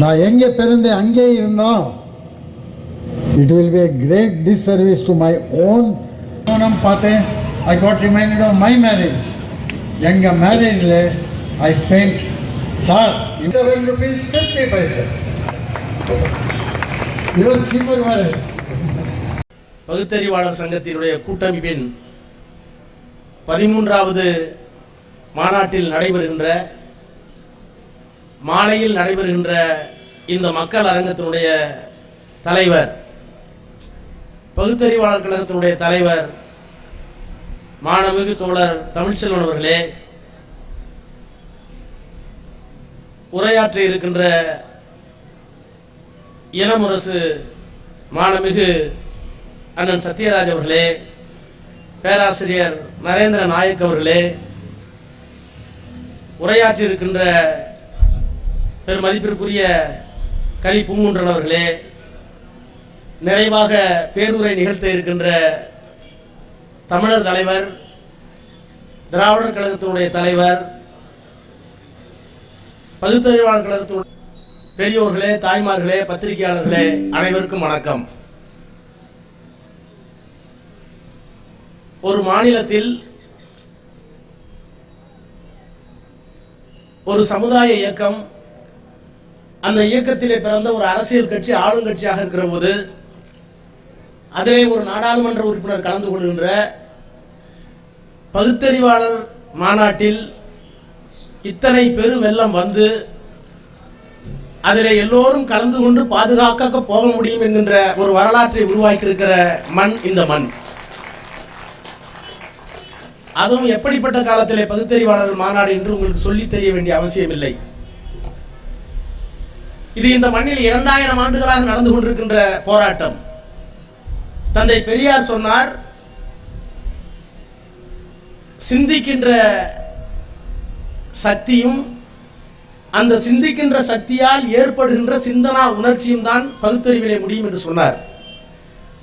நான் எங்கே பிறந்தேன்? அங்கே இருந்தோம். It will be a great disservice to my own பார்த்தேன். I got reminded of my marriage எங்கள் மேரேஜில் I spend sir seven rupees fifty paisa your cheaper marriage பகுத்தறிவாளர் சங்கத்தினுடைய கூட்டமைப்பின் பதிமூன்றாவது மாநாட்டில் நடைபெறுகின்ற மாலையில் நடைபெறுகின்ற இந்த மக்கள் அரங்கத்தினுடைய தலைவர் பகுத்தறிவாளர் கழகத்தினுடைய தலைவர் மாணமிகு தோழர் தமிழ்ச்செல்வன் அவர்களே உரையாற்ற இருக்கின்ற இளமுரசு மாணமிகு அண்ணன் சத்யராஜ் அவர்களே பேராசிரியர் நரேந்திர நாயக் அவர்களே உரையாற்றி இருக்கின்ற பெருமதிப்பிற்குரிய கலி பூங்குன்றன் அவர்களே நிறைவாக பேருரை நிகழ்த்த இருக்கின்ற தமிழர் தலைவர் திராவிடர் கழகத்தினுடைய தலைவர் பகுத்தறிவாளர் கழகத்தினுடைய பெரியோர்களே தாய்மார்களே பத்திரிகையாளர்களே அனைவருக்கும் வணக்கம். ஒரு மாநிலத்தில் ஒரு சமுதாய இயக்கம் அந்த இயக்கத்திலே பிறந்த ஒரு அரசியல் கட்சி ஆளுங்கட்சியாக இருக்கிற போது அதிலே ஒரு நாடாளுமன்ற உறுப்பினர் கலந்து கொள்கின்ற பகுத்தறிவாளர் மாநாட்டில் இத்தனை பெரு வெள்ளம் வந்து அதிலே எல்லோரும் கலந்து கொண்டு பாதுகாக்க போக முடியும் என்கின்ற ஒரு வரலாற்றை உருவாக்கியிருக்கிற மண் இந்த மண். அதுவும் எப்படிப்பட்ட காலத்திலே பகுத்தறிவாளர்கள் மாநாடு என்று உங்களுக்கு சொல்லி தெரிய வேண்டிய அவசியம் இல்லை இது இந்த மண்ணில் இரண்டாயிரம் ஆண்டுகளாக நடந்து கொண்டிருக்கின்ற போராட்டம். தந்தை பெரியார் சொன்னார் சிந்திக்கின்ற சக்தியும் அந்த சிந்திக்கின்ற சக்தியால் ஏற்படுகின்ற சிந்தனா உணர்ச்சியும் தான் பகுத்தறிவிலே முடியும் என்று சொன்னார்.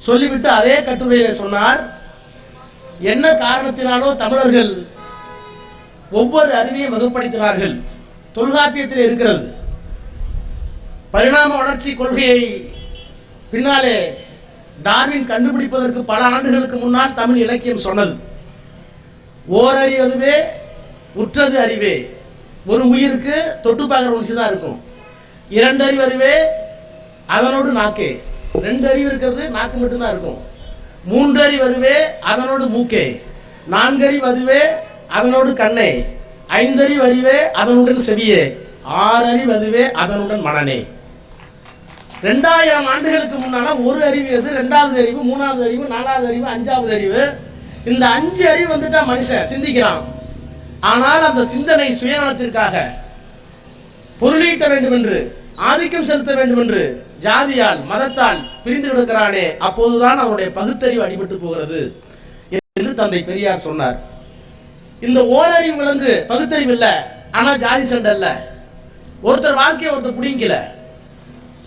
சொல்லிவிட்டு அதே கட்டுரையிலே சொன்னார் என்ன காரணத்தினாலோ தமிழர்கள் ஒவ்வொரு அறிவையும் வகுப்படுத்தினார்கள் தொல்காப்பியத்தில் இருக்கிறது. பரிணாம வளர்ச்சி கொள்கையை பின்னாலே டார்வின் கண்டுபிடிப்பதற்கு பல ஆண்டுகளுக்கு முன்னால் தமிழ் இலக்கியம் சொன்னது. ஓரறிவதுவே உற்றது அறிவே. ஒரு உயிருக்கு தொட்டு பார்க்குற ஒன்று தான் இருக்கும். இரண்டு அறிவு அறிவே அதனோடு நாக்கே. ரெண்டு அறிவு இருக்கிறது நாக்கு மட்டும்தான் இருக்கும். மூன்றறி வருவே அதனோடு மூக்கே. நான்கறி வதுவே அதனோடு கண்ணே. ஐந்தறி வருவே அதனுடன் செவியே. ஆறறி வதுவே அதனுடன் மனநே. ரெண்டாயிரம் ஆண்டுகளுக்கு முன்னால ஒரு அறிவு எது? ரெண்டாவது அறிவு மூணாவது அறிவு நாலாவது அறிவு அஞ்சாவது அறிவு. இந்த அஞ்சு அறிவு வந்துட்டா மனுஷன் சிந்திக்கிறான். ஆனால் அந்த சிந்தனை சுயநலத்திற்காக பொருளீட்ட வேண்டும் என்று ஆதிக்கம் செலுத்த வேண்டும் என்று ஜாதியால் மதத்தால் பிரிந்து கிடக்கிறானே அப்போதுதான் அவனுடைய பகுத்தறிவு அடிபட்டு போகிறது என்று தந்தை பெரியார் சொன்னார். இந்த ஓரறிவு விலங்கு பகுத்தறிவு இல்ல ஆனா ஜாதி சண்டை இல்ல. ஒருத்தர் வாழ்க்கையை ஒருத்தர் புடிங்கல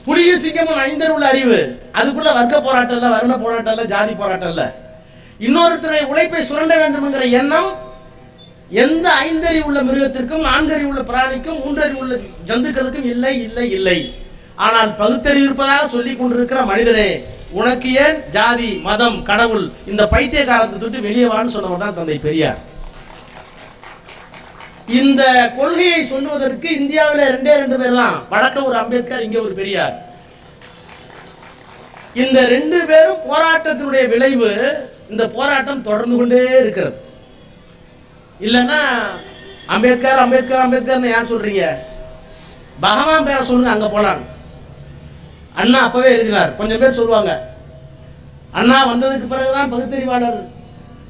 புலிய சிங்கமும் ஐந்தர் உள்ள அறிவு. அதுக்குள்ள வர்க்க போராட்டம் இல்ல வருண போராட்டம் இல்ல ஜாதி போராட்டம் இல்ல. இன்னொருத்தருடைய உழைப்பை சுரண்ட வேண்டும்ங்கிற எண்ணம் எந்த ஐந்தறிவு உள்ள மிருகத்திற்கும் நான்கறிவு உள்ள பிராணிக்கும் மூன்றறிவு உள்ள ஜந்துக்களுக்கும் இல்லை இல்லை இல்லை. ஆனால் பகுத்தறிவு இருப்பதாக சொல்லிக் கொண்டிருக்கிற மனிதனே உனக்கு ஏன் ஜாதி மதம் கடவுள் இந்த பைத்திய காலத்தை தொட்டு வெளியே வான்னு சொன்னவர் தான் தந்தை பெரியார். இந்த கொள்கையை சொல்லுவதற்கு இந்தியாவில் ரெண்டே ரெண்டு பேர் தான். வடக்க ஒரு அம்பேத்கர் இங்கே ஒரு பெரியார். இந்த ரெண்டு பேரும் போராட்டத்தினுடைய விளைவு இந்த போராட்டம் தொடர்ந்து கொண்டே இருக்கிறது. இல்லைன்னா அம்பேத்கர் அம்பேத்கர் அம்பேத்கர்னு ஏன் சொல்றீங்க? பகவான் பேர சொல்லுங்க அங்க போலான்னு. அண்ணா அப்பவே எழுதினார். கொஞ்சம் பேர் சொல்லுவாங்க. அண்ணா வந்ததுக்கு பிறகுதான் பகுத்தறிவாளர்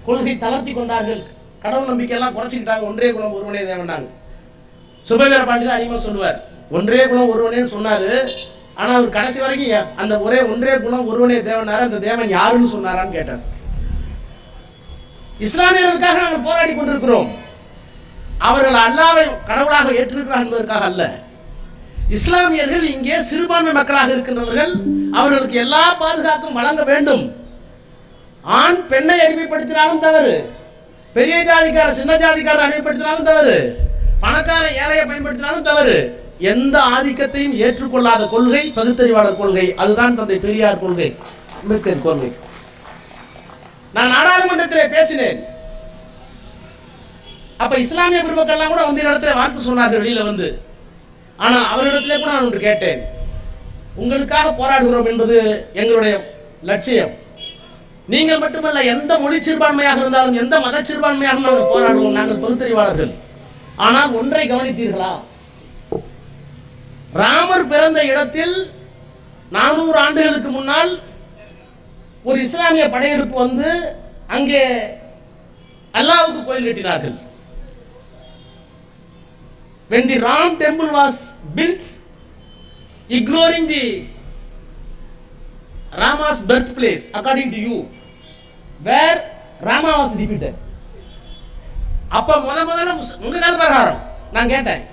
கொள்கை தளர்த்தி கொண்டார்கள். கடவுள் நம்பிக்கையெல்லாம் குறைச்சிக்கிட்டாங்க. ஒன்றே குலம் ஒருவனே தேவனாங்க சுபவீர பாண்டி தான் அதிகமாக சொல்லுவார். ஒன்றே குலம் ஒருவனேன்னு சொன்னாரு. ஆனா அவர் கடைசி வரைக்கும் அந்த ஒரே ஒன்றே குலம் ஒருவனே தேவனாரு. அந்த தேவன் யாருன்னு சொன்னாரான்னு கேட்டார். இஸ்லாமியர்களுக்காக நாங்கள் போராடி கொண்டிருக்கிறோம். அவர்கள் அல்லாவை கடவுளாக ஏற்றிருக்கிறார் என்பதற்காக அல்ல. இஸ்லாமியர்கள் இங்கே சிறுபான்மை மக்களாக இருக்கின்றவர்கள் அவர்களுக்கு எல்லா பாதுகாப்பும் வழங்க வேண்டும். ஆண் பெண்ணை அடிமைப்படுத்தினாலும் தவறு. பெரிய ஜாதிக்கார சின்ன ஜாதிக்கார அடிமைப்படுத்தினாலும் தவறு. பணக்கார ஏழையை பயன்படுத்தினாலும் தவறு. எந்த ஆதிக்கத்தையும் ஏற்றுக்கொள்ளாத கொள்கை பகுத்தறிவாளர் கொள்கை. அதுதான் தந்தை பெரியார் கொள்கை. அம்பேத்கர் கொள்கை. நான் நாடாளுமன்றத்தில் பேசினேன். அப்ப இஸ்லாமிய பெருமக்கள்லாம் கூட வந்து இடத்துல வாழ்த்து சொன்னார்கள் வெளியில வந்து. ஆனால் அவரிடத்திலே கூட நான் ஒன்று கேட்டேன். உங்களுக்காக போராடுகிறோம் என்பது எங்களுடைய லட்சியம். நீங்கள் மட்டுமல்ல எந்த மொழி சிறுபான்மையாக இருந்தாலும் எந்த மத சிறுபான்மையாக நாங்கள் போராடுவோம் நாங்கள் பகுத்தறிவாளர்கள் ஆனால் ஒன்றை கவனித்தீர்களா? ராமர் பிறந்த இடத்தில் நானூறு ஆண்டுகளுக்கு முன்னால் ஒரு இஸ்லாமிய படையெடுப்பு வந்து அங்கே அல்லாவுக்கு கோயில் கட்டினார்கள். When the ram temple was built ignoring the rama's birthplace according to you where rama was defeated. அப்ப முத முதல்ல முஸ்- உங்க பிரகாரம் நான் கேட்டேன்.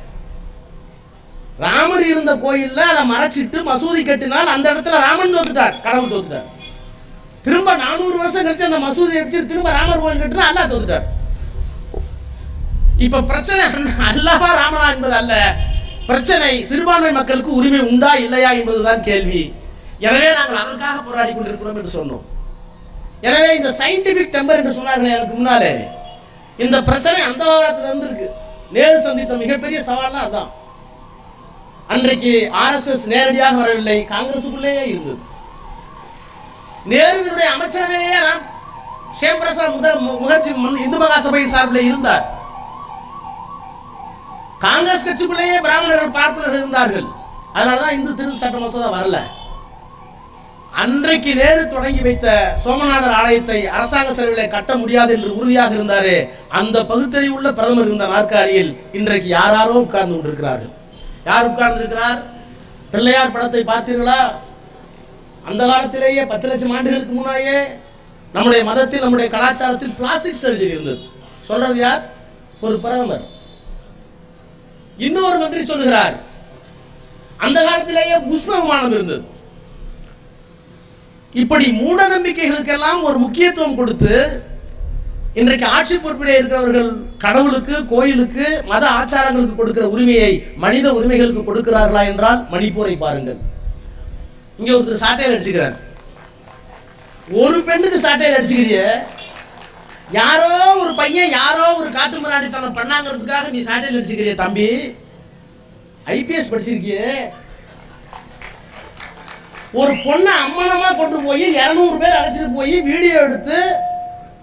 ராமர் இருந்த கோயில்ல அதை மறைச்சிட்டு மசூதி கட்டினால் அந்த இடத்துல ராமன் தோத்துட்டார் கடவுள் தோத்துட்டார். திரும்ப நானூறு வருஷம் கழிச்சு அந்த மசூதி எடுத்து திரும்ப ராமர் கோயில் கட்டினா அல்லா தோத்துட்டார். இப்ப பிரச்சனை அல்லவா ராமனா என்பது அல்ல. பிரச்சனை சிறுபான்மை மக்களுக்கு உரிமை உண்டா இல்லையா என்பதுதான் கேள்வி. எனவே நாங்கள் அதற்காக போராடி கொண்டிருக்கிறோம் என்று சொன்னோம். எனவே இந்த சயின்டிபிக் டெம்பர் என்று சொன்னார்கள் எனக்கு முன்னாலே. இந்த பிரச்சனை அந்த காலத்துல இருந்து இருக்கு நேரு சந்தித்த மிகப்பெரிய சவால்னா அதான். அன்றைக்கு ஆர்எஸ்எஸ் நேரடியாக வரவில்லை காங்கிரசுக்குள்ளேயே இருந்தது. நேருவினுடைய அமைச்சரவையே ராம் பிரசாத் முத முகர்ஜி முன் இந்து மகாசபையின் சார்பில் இருந்தார். காங்கிரஸ் கட்சிக்குள்ளேயே பிராமணர்கள் பார்ப்பனர்கள் இருந்தார்கள். அதனாலதான் இந்து திருத்த சட்ட மசோதா வரல. அன்றைக்கு நேரு தொடங்கி வைத்த சோமநாதர் ஆலயத்தை அரசாங்க செலவிலே கட்ட முடியாது என்று உறுதியாக இருந்தாரே அந்த பகுத்தறிவுள்ள பிரதமர் இருந்த நாற்காலியில் இன்றைக்கு யாராரோ உட்கார்ந்து கொண்டிருக்கிறார்கள். யார் உட்கார்ந்து இருக்கிறார் பிள்ளையார் படத்தை பார்த்தீர்களா? அந்த காலத்திலேயே பத்து லட்சம் ஆண்டுகளுக்கு முன்னாயே நம்முடைய மதத்தில் நம்முடைய கலாச்சாரத்தில் பிளாஸ்டிக் சர்ஜரி இருந்தது. சொல்றது யார்? ஒரு பிரதமர். இன்னொரு மந்திரி சொல்லுகிறார். அந்த காலத்திலேயே புஷ்ப விமானம் இருந்தது. இப்படி மூட நம்பிக்கைகளுக்கெல்லாம் ஒரு முக்கியத்துவம் கொடுத்து இன்றைக்கு ஆட்சி பொறுப்பிலே இருக்கிறவர்கள் கடவுளுக்கு கோயிலுக்கு மத ஆச்சாரங்களுக்கு கொடுக்கிற உரிமையை மனித உரிமைகளுக்கு கொடுக்கிறார்களா என்றால் மணிப்பூரை பாருங்கள். இங்க ஒருத்தர் சாட்டையில் அடிச்சுக்கிறார். ஒரு பெண்ணுக்கு சாட்டையில் அடிச்சுக்கிறிய யாரோ ஒரு பையன் யாரோ ஒரு காட்டு மிராண்டித்தனம் பண்ணாங்கிறதுக்காக நீ சாட்டையில் அடிச்சுக்கிறிய தம்பி. ஐபிஎஸ் படிச்சிருக்கியே. ஒரு பொண்ணை அம்மனமா கொண்டு போய் இரநூறு பேர் அழைச்சிட்டு போய் வீடியோ எடுத்து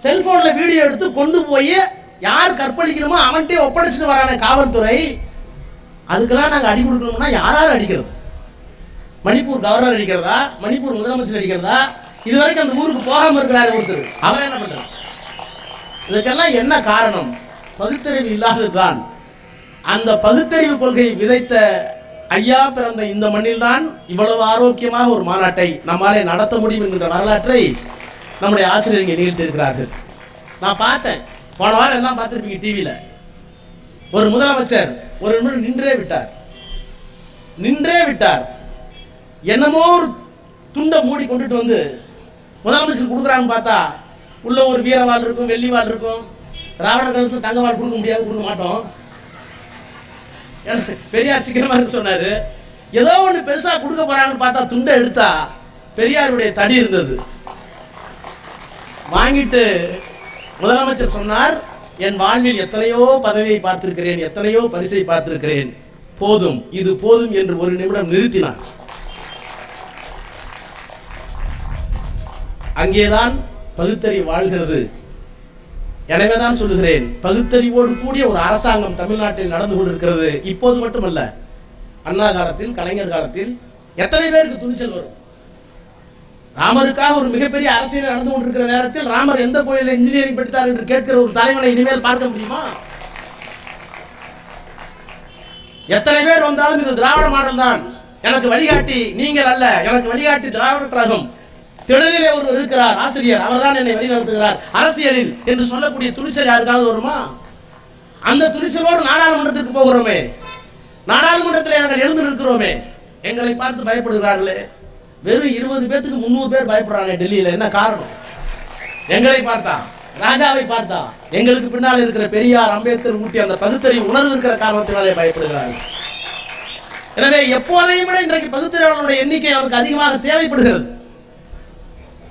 செல்போன்ல வீடியோ எடுத்து கொண்டு போய் யார் கற்பழிக்கிறோமோ அவன்கிட்டே ஒப்படைச்சிட்டு வரான காவல்துறை. அதுக்கெல்லாம் நாங்கள் அடி கொடுக்கணும்னா யாராவது அடிக்கிறது? மணிப்பூர் கவர்னர் அடிக்கிறதா? மணிப்பூர் முதலமைச்சர் அடிக்கிறதா? இது வரைக்கும் அந்த ஊருக்கு போகாம இருக்கிறாரு ஒருத்தர். அவர் என்ன பண்றாரு? இதுக்கெல்லாம் என்ன காரணம்? பகுத்தறிவு இல்லாததுதான். அந்த பகுத்தறிவு கொள்கையை விதைத்த ஐயா பிறந்த இந்த மண்ணில்தான் இவ்வளவு ஆரோக்கியமாக ஒரு மாநாட்டை நம்மாலே நடத்த முடியும் என்கின்ற வரலாற்றை நம்முடைய ஆசிரியர் இங்கே நிகழ்த்தியிருக்கிறார்கள் நான் பார்த்தேன். போன வாரம் எல்லாம் பார்த்துருப்பீங்க டிவியில் ஒரு முதலமைச்சர் ஒரு நிமிடம் நின்றே விட்டார். நின்றே விட்டார். என்னமோ ஒரு துண்டை மூடி கொண்டுட்டு வந்து முதலமைச்சர் கொடுக்குறான்னு பார்த்தா உள்ள ஒரு வீரவாள் இருக்கும் வெள்ளி வாள் இருக்கும். திராவிட தங்க வாழ் கொடுக்க முடியாது கொடுக்க மாட்டோம். பெரியார் சீக்கிரமா இருக்கு சொன்னாரு ஏதோ ஒன்று பெருசா கொடுக்க போறாங்கன்னு பார்த்தா துண்டை எடுத்தா பெரியாருடைய தடி இருந்தது. வாங்கிட்டு முதலமைச்சர் சொன்னார் என் வாழ்வில் எத்தனையோ பதவியை பார்த்திருக்கிறேன் எத்தனையோ பரிசை பார்த்திருக்கிறேன். போதும் இது போதும் என்று ஒரு நிமிடம் நிறுத்தினார். அங்கேதான் பகுத்தறிவு வாழ்கிறது. எனவேதான் சொல்லுகிறேன் பகுத்தறிவோடு கூடிய ஒரு அரசாங்கம் தமிழ்நாட்டில் நடந்து கொண்டிருக்கிறது. இப்போது மட்டுமல்ல அண்ணா காலத்தில் கலைஞர் காலத்தில் எத்தனை பேருக்கு துணிச்சல் வரும்? ராமருக்காக ஒரு மிகப்பெரிய அரசியல் நடந்து கொண்டிருக்கிற நேரத்தில் ராமர் எந்த கோயிலில் இன்ஜினியரிங் படித்தார் என்று கேட்கிற ஒரு தலைவனை இனிமேல் பார்க்க முடியுமா? எத்தனை பேர் வந்தாலும் இது திராவிட மாடல் தான் எனக்கு வழிகாட்டி நீங்கள் அல்ல எனக்கு வழிகாட்டி திராவிட கழகம். திடலிலே ஒருவர் இருக்கிறார். ஆசிரியர் அவர்தான் என்னை வழிநடத்துகிறார். அரசியலில் என்று சொல்லக்கூடிய துணிச்சல் யாருக்காவது வருமா? அந்த துணிச்சலோடு நாடாளுமன்றத்திற்கு போகிறோமே. நாடாளுமன்றத்தில் நாங்கள் எழுந்து நிற்கிறோமே. எங்களை பார்த்து பயப்படுகிறார்களே. வெறும் இருபது பேத்துக்கு முந்நூறு பேர் பயப்படுறாங்க டெல்லியில். என்ன காரணம்? எங்களை பார்த்தா? ராஜாவை பார்த்தா? எங்களுக்கு பின்னால் இருக்கிற பெரியார் அம்பேத்கர் ஊட்டி அந்த பகுத்தறிவு உணர்வு இருக்கிற காரணத்தினாலே பயப்படுகிறார்கள். எனவே எப்போதையும் விட இன்றைக்கு பகுத்தறிவாளர்களுடைய எண்ணிக்கை அவருக்கு அதிகமாக தேவைப்படுகிறது.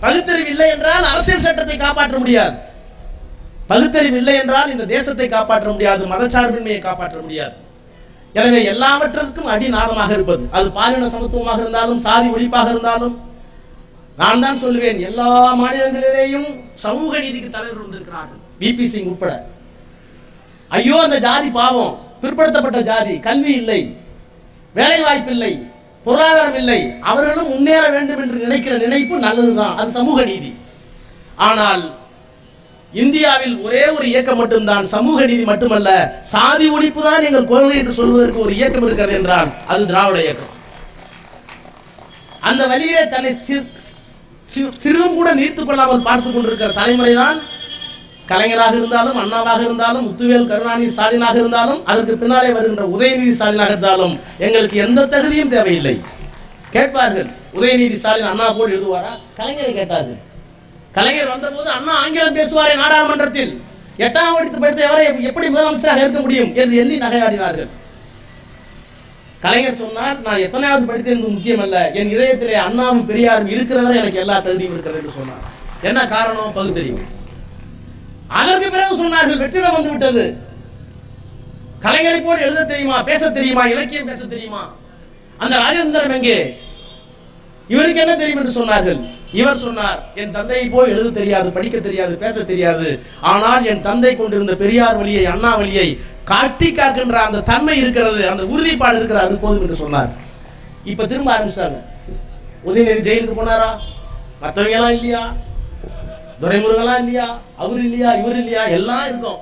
பகுத்தறிவு இல்லை என்றால் அரசியல் சட்டத்தை காப்பாற்ற முடியாது. பகுத்தறிவு இல்லை என்றால் இந்த தேசத்தை காப்பாற்ற முடியாது மதச்சார்பின்மையை காப்பாற்ற முடியாது. எனவே எல்லாவற்றிற்கும் அடிநாதமாக இருப்பது. அது பாலின சமத்துவமாக இருந்தாலும் சாதி ஒழிப்பாக இருந்தாலும். நான் தான் சொல்லுவேன் எல்லா மாநிலங்களிலேயும் சமூக நீதிக்கு தலைவர் வந்திருக்கிறார்கள். பிபி சிங் உட்பட. ஐயோ அந்த ஜாதி பாவம். பிற்படுத்தப்பட்ட ஜாதி. கல்வி இல்லை. வேலை வாய்ப்பு இல்லை பொருளாதாரம் இல்லை. அவர்களும் முன்னேற வேண்டும் என்று நினைக்கிற நினைப்பு நல்லதுதான். அது சமூக நீதி. ஆனால் இந்தியாவில் ஒரே ஒரு இயக்கம் மட்டும்தான் சமூக நீதி மட்டுமல்ல சாதி ஒழிப்பு தான் எங்கள் கொள்கை என்று சொல்வதற்கு ஒரு இயக்கம் இருக்கிறது என்றால் அது திராவிட இயக்கம். அந்த வழியிலே தன்னை சிறிதும் கூட நீர்த்து கொள்ளாமல் பார்த்துக் கொண்டிருக்கிற தலைமுறை தான் கலைஞராக இருந்தாலும் அண்ணாவாக இருந்தாலும் முத்துவேல் கருணாநிதி ஸ்டாலினாக இருந்தாலும் அதற்கு பின்னாலே வருகின்ற உதயநிதி ஸ்டாலினாக இருந்தாலும் எங்களுக்கு எந்த தகுதியும் தேவையில்லை. கேட்பார்கள் உதயநிதி ஸ்டாலின் அண்ணா போல் எழுதுவாரா? கலைஞரை கேட்டார்கள். கலைஞர் வந்தபோது அண்ணா ஆங்கிலம் பேசுவாரே நாடாளுமன்றத்தில். எட்டாம் வகுப்பு படித்த எவரை எப்படி முதலமைச்சராக இருக்க முடியும் என்று எண்ணி நகையாடினார்கள். கலைஞர் சொன்னார் நான் எத்தனையாவது படித்தேன் என்பது முக்கியமல்ல. என் இதயத்திலே அண்ணாவும் பெரியாரும் இருக்கிறவரை எனக்கு எல்லா தகுதியும் இருக்கிறது என்று சொன்னார். என்ன காரணம்? பகுத்தறிவு. அதற்கு பிறகு சொன்னார்கள் வெற்றிடம் வந்து விட்டது கலைஞரை போல் எழுத தெரியுமா பேச தெரியுமா இலக்கியம் பேச தெரியுமா? அந்த ராஜேந்திரம் எங்கே? இவருக்கு என்ன தெரியும் என்று சொன்னார்கள். இவர் சொன்னார் என் தந்தையை போய் எழுத தெரியாது படிக்க தெரியாது பேச தெரியாது. ஆனால் என் தந்தை கொண்டிருந்த பெரியார் வழியை அண்ணா வழியை காட்டி காக்கின்ற அந்த தன்மை இருக்கிறது அந்த உறுதிப்பாடு இருக்கிறது அது போதும் என்று சொன்னார். இப்ப திரும்ப ஆரம்பிச்சிட்டாங்க. உதயநிதி ஜெயிலுக்கு போனாரா? மற்றவங்க எல்லாம் இல்லையா? துரைமுருகெல்லாம் இல்லையா? அவர் இல்லையா? இவர் இல்லையா? எல்லாம் இருக்கும்.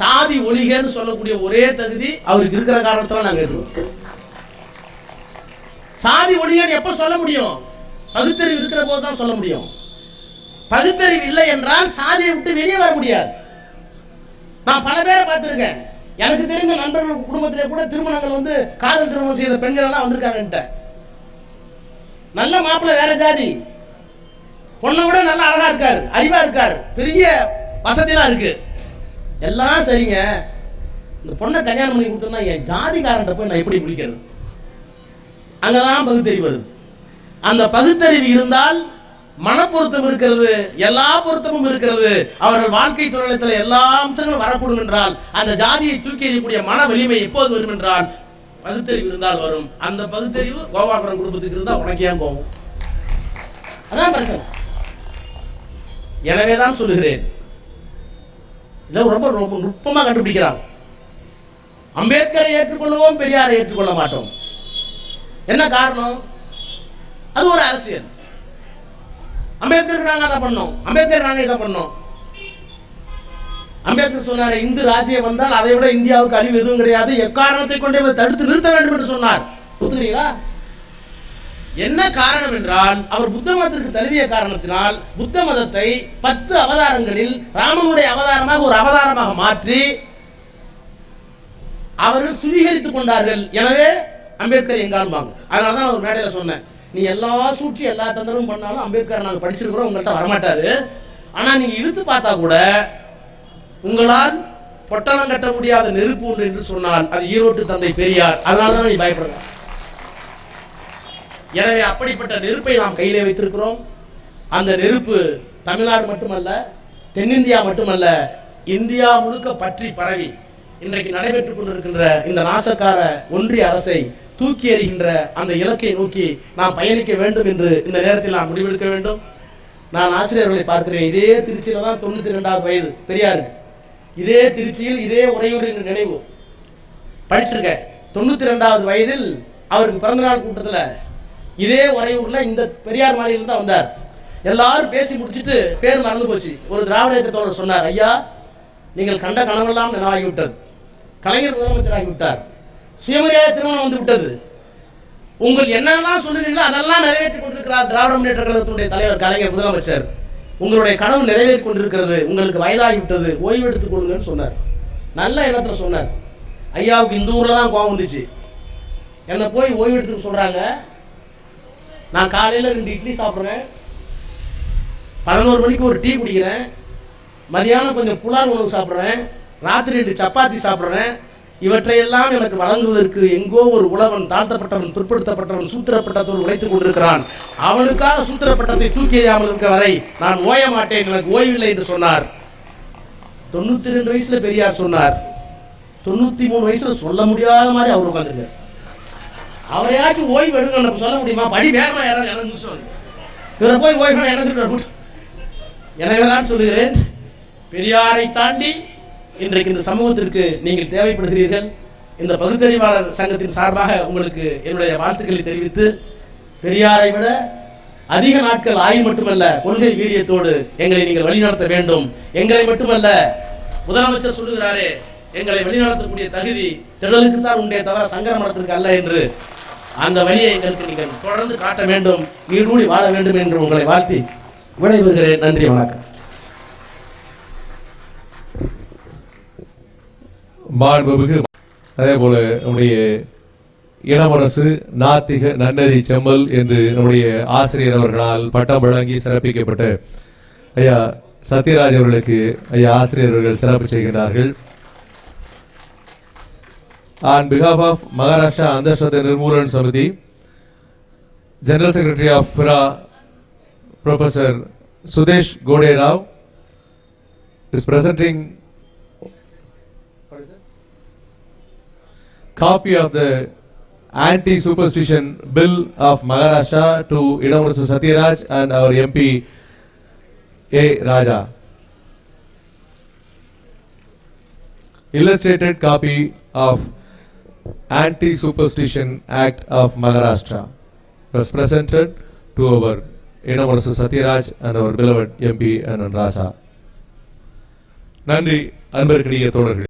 சாதி ஒளிகன்னு சொல்லக்கூடிய ஒரே தகுதி அவருக்கு இருக்கிற காரணத்துல நாங்க இருக்கோம் சாதி ஒளிகன் எப்ப சொல்ல முடியும்? பகுத்தறிவு இருக்கிற போது தான் சொல்ல முடியும். பகுத்தறிவு இல்லை என்றால் சாதியை விட்டு வெளியே வர முடியாது. நான் பல பேரை பார்த்திருக்கேன். எனக்கு தெரிந்த நண்பர்கள் குடும்பத்திலே கூட திருமணங்கள் வந்து காதல் திருமணம் செய்த பெண்கள் எல்லாம் வந்திருக்காங்க நல்ல மாப்பிள்ளை வேற ஜாதி. பொண்ணை விட நல்லா அழகா இருக்காரு அறிவா இருக்காரு. பெரிய வசதியெல்லாம் இருக்கு. எல்லாம் சரிங்க. இந்த பொண்ணை கல்யாணம் பண்ணி கொடுத்தோம்னா என் ஜாதிக்காரன்ற போய் நான் எப்படி முடிக்கிறது? அங்கதான் பகுத்தறிவு வருது. அந்த பகுத்தறிவு இருந்தால் மனப்பொருத்தம் இருக்கிறது எல்லா பொருத்தமும் இருக்கிறது. அவர்கள் வாழ்க்கை தொழிலத்தில் எல்லா அம்சங்களும் வரக்கூடும் என்றால் அந்த ஜாதியை தூக்கி எறியக்கூடிய மன வலிமை எப்போது வரும் என்றால் பகுத்தறிவு இருந்தால் வரும். அந்த பகுத்தறிவு கோபாபுரம் குடும்பத்துக்கு இருந்தால் உனக்கு ஏன் அதான் பிரச்சனை. எனவே தான் சொல்லுகிறேன். இதை ரொம்ப ரொம்ப நுட்பமாக கண்டுபிடிக்கிறான். அம்பேத்கரை ஏற்றுக்கொள்வோம் பெரியாரை ஏற்றுக்கொள்ள மாட்டோம். என்ன காரணம்? அது ஒரு அரசியல். அம்பேத்கர் நாங்கள் அதை பண்ணோம். அம்பேத்கர் நாங்கள் இதை பண்ணோம். அம்பேத்கர் சொன்னார் இந்து ராஜ்யம் வந்தால் அதை விட இந்தியாவுக்கு அழிவு எதுவும் கிடையாது. எக்காரணத்தை கொண்டு தடுத்து நிறுத்த வேண்டும் என்று சொன்னார். ஒத்துக்கிறீங்களா என்ன காரணம் என்றால் அவர் புத்த மதத்திற்கு தழுவிய காரணத்தினால் புத்த மதத்தை பத்து அவதாரங்களில் ராமனுடைய அவதாரமாக ஒரு அவதாரமாக மாற்றி அவர்கள் சுவீகரித்துக் கொண்டார்கள். எனவே அம்பேத்கர் எங்காலும் வாங்க. அதனால தான் ஒரு மேடையில் சொன்னேன். நீ எல்லா சூழ்ச்சி எல்லா தந்திரமும் பண்ணாலும் அம்பேத்கர் நாங்கள் படிச்சிருக்கிறோம் உங்கள்கிட்ட வரமாட்டாரு. ஆனால் நீங்க இழுத்து பார்த்தா கூட உங்களால் பொட்டலம் கட்ட முடியாத நெருப்பு ஒன்று என்று சொன்னால் அது ஈரோட்டு தந்தை பெரியார். அதனால தான் நீ பயப்படுற. எனவே அப்படிப்பட்ட நெருப்பை நாம் கையிலே வைத்திருக்கிறோம். அந்த நெருப்பு தமிழ்நாடு மட்டுமல்ல தென்னிந்தியா மட்டுமல்ல இந்தியா முழுக்க பற்றி பரவி இன்றைக்கு நடைபெற்றுக் கொண்டிருக்கின்ற இந்த நாசக்கார ஒன்றிய அரசை தூக்கி எறிகின்ற அந்த இலக்கை நோக்கி நாம் பயணிக்க வேண்டும் என்று இந்த நேரத்தில் நாம் முடிவெடுக்க வேண்டும். நான் ஆசிரியர்களை பார்க்கிறேன். இதே திருச்சியில தான் தொண்ணூத்தி ரெண்டாவது வயது பெரியாரு இதே திருச்சியில் இதே உறையூரின் நினைவு. படிச்சிருக்கேன் தொண்ணூத்தி ரெண்டாவது வயதில் அவருக்கு பிறந்தநாள் கூட்டத்தில் இதே உறையூர்ல இந்த பெரியார் மாளிகையில் தான் வந்தார். எல்லாரும் பேசி முடிச்சிட்டு பேர் மறந்து போச்சு. ஒரு திராவிட இயக்கத்தோட சொன்னார் ஐயா நீங்கள் கண்ட கனவெல்லாம் நினைவாகிவிட்டது கலைஞர் முதலமைச்சராகி விட்டார். சுயமரியாதை திருமணம் வந்து விட்டது. உங்கள் என்னெல்லாம் சொல்லுறீங்களோ அதெல்லாம் நிறைவேற்றி கொண்டிருக்கிறார் திராவிட முன்னேற்ற கழகத்தினுடைய தலைவர் கலைஞர் முதலமைச்சர். உங்களுடைய கனவு நிறைவேறி கொண்டிருக்கிறது. உங்களுக்கு வயதாகி விட்டது. ஓய்வு எடுத்துக் கொள்ளுங்கன்னு சொன்னார். நல்ல இடத்துல சொன்னார். ஐயாவுக்கு இந்த ஊர்ல தான் கோவம் வந்துச்சு. என்னை போய் ஓய்வு எடுத்துக்க சொல்றாங்க. நான் காலையில் ரெண்டு இட்லி சாப்பிட்றேன். பதினோரு மணிக்கு ஒரு டீ குடிக்கிறேன். மதியானம் கொஞ்சம் புலால் உணவு சாப்பிட்றேன். ராத்திரி ரெண்டு சப்பாத்தி சாப்பிட்றேன். இவற்றையெல்லாம் எனக்கு வழங்குவதற்கு எங்கோ ஒரு உழவன் தாழ்த்தப்பட்டவன் பிற்படுத்தப்பட்டவன் சூத்திரப்பட்டத்தோடு உழைத்துக் கொண்டிருக்கிறான். அவனுக்காக சூத்திரப்பட்டத்தை தூக்கி எறியாமல் இருக்க வரை நான் ஓய மாட்டேன் எனக்கு ஓய்வில்லை என்று சொன்னார். தொண்ணூத்தி ரெண்டு வயசுல பெரியார் சொன்னார். தொண்ணூத்தி மூணு வயசுல சொல்ல முடியாத மாதிரி அவர் உட்காந்துருக்கார் அவரையாச்சும் ஓய்வு எடுங்க நம்ம சொல்ல முடியுமா? படி வேகமா யாராவது எனக்கு சொல்லுங்க இவரை போய் ஓய்வு எனக்கு எனவே தான் சொல்லுகிறேன். பெரியாரை தாண்டி இன்றைக்கு இந்த சமூகத்திற்கு நீங்கள் தேவைப்படுகிறீர்கள். இந்த பகுத்தறிவாளர் சங்கத்தின் சார்பாக உங்களுக்கு என்னுடைய வாழ்த்துக்களை தெரிவித்து பெரியாரை விட அதிக நாட்கள் ஆயுள் மட்டுமல்ல கொள்கை வீரியத்தோடு எங்களை நீங்கள் வழிநடத்த வேண்டும். எங்களை மட்டுமல்ல முதலமைச்சர் சொல்லுகிறாரே எங்களை வழிநடத்தக்கூடிய தகுதி திடலுக்கு தான் உண்டே தவிர சங்கர மடத்திற்கு அல்ல என்று. அந்த வழியை எங்களுக்கு நீங்கள் தொடர்ந்து காட்ட வேண்டும். நீடூழி வாழ வேண்டும் என்று உங்களை வாழ்த்தி விடைபெறுகிறேன். நன்றி வணக்கம். மாண்புமிகு அதே போல நம்முடைய இளமரசு நாத்திக நன்னறி செம்மல் என்று நம்முடைய ஆசிரியர் அவர்களால் பட்டம் வழங்கி சிறப்பிக்கப்பட்ட ஐயா சத்யராஜ் அவர்களுக்கு ஐயா ஆசிரியர் அவர்கள் சிறப்பு செய்கிறார்கள் On behalf of Maharashtra Andhashraddha Nirmulan Samiti, General Secretary of FIRA, Professor Sudesh Gode Rao, is presenting copy of the anti-superstition bill of Maharashtra to Idamurasu Satyaraj and our MP A. Raja. Illustrated copy of Anti-Superstition Act of Maharashtra was presented to our Idamurasu Satyaraj and our beloved MP and Rasa. நன்றி அன்பர்களே தோழர்கள்